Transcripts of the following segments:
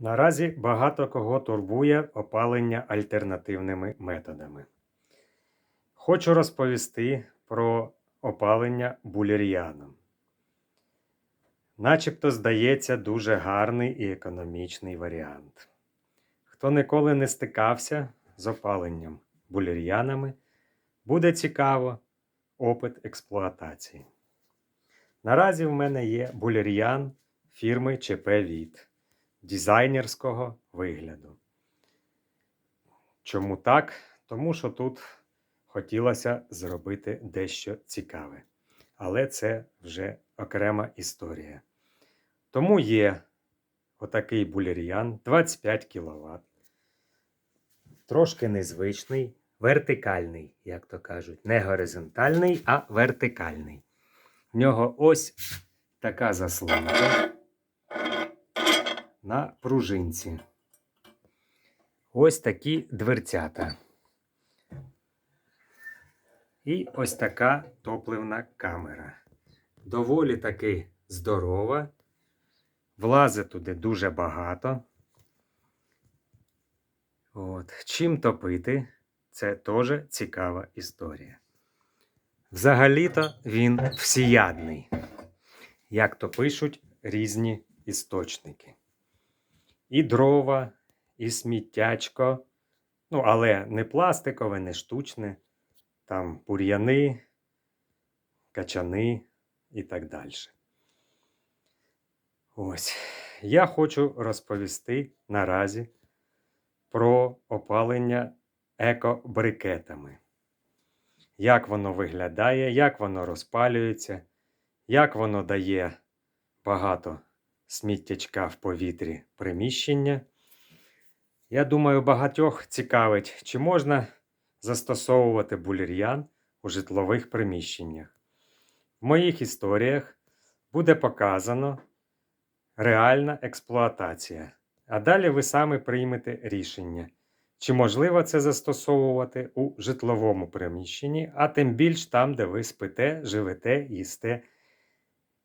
Наразі багато кого турбує опалення альтернативними методами. Хочу розповісти про опалення булір'яном. Начебто здається дуже гарний і економічний варіант. Хто ніколи не стикався з опаленням булір'янами, буде цікаво опит експлуатації. Наразі в мене є булір'ян фірми ЧП Від дизайнерського вигляду. Чому так? Тому що тут хотілося зробити дещо цікаве. Але це вже окрема історія. Тому є отакий булір'ян 25 кВт. Трошки незвичний, вертикальний, як то кажуть, не горизонтальний, а вертикальний. В нього ось така заслонка на пружинці. Ось такі дверцята. І ось така топливна камера. Доволі таки здорова. Влазить туди дуже багато. От. Чим топити, це теж цікава історія. Взагалі-то він всіядний, як то пишуть різні істочники. І дрова, і сміттячко, ну, але не пластикове, не штучне, там бур'яни, качани і так далі. Ось. Я хочу розповісти наразі про опалення екобрикетами. Як воно виглядає, як воно розпалюється, як воно дає багато сміттячка в повітрі приміщення. Я думаю, багатьох цікавить, чи можна застосовувати булір'ян у житлових приміщеннях. В моїх історіях буде показано реальна експлуатація. А далі ви самі приймете рішення, чи можливо це застосовувати у житловому приміщенні, а тим більш там, де ви спите, живете, їсте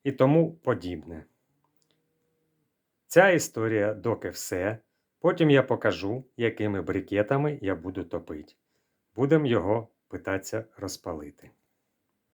і тому подібне. Ця історія доки все. Потім я покажу, якими брикетами я буду топити. Будемо його питатися розпалити.